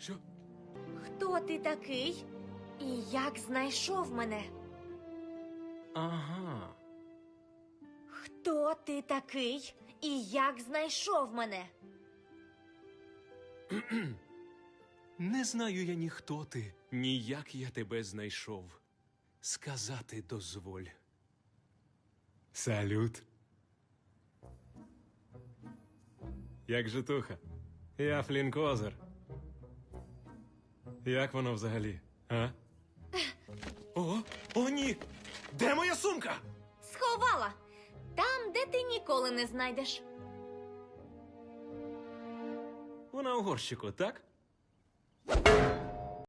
Що? Хто ти такий? І як знайшов мене? Ага. Хто ти такий? І як знайшов мене? Не знаю я ні хто ти, ні як я тебе знайшов. Сказати дозволь. Салют. Як житуха? Я Флін Козир. Як воно взагалі? А? О, о, ні! Де моя сумка? Сховала там, де ти ніколи не знайдеш. Вона у горщику, так?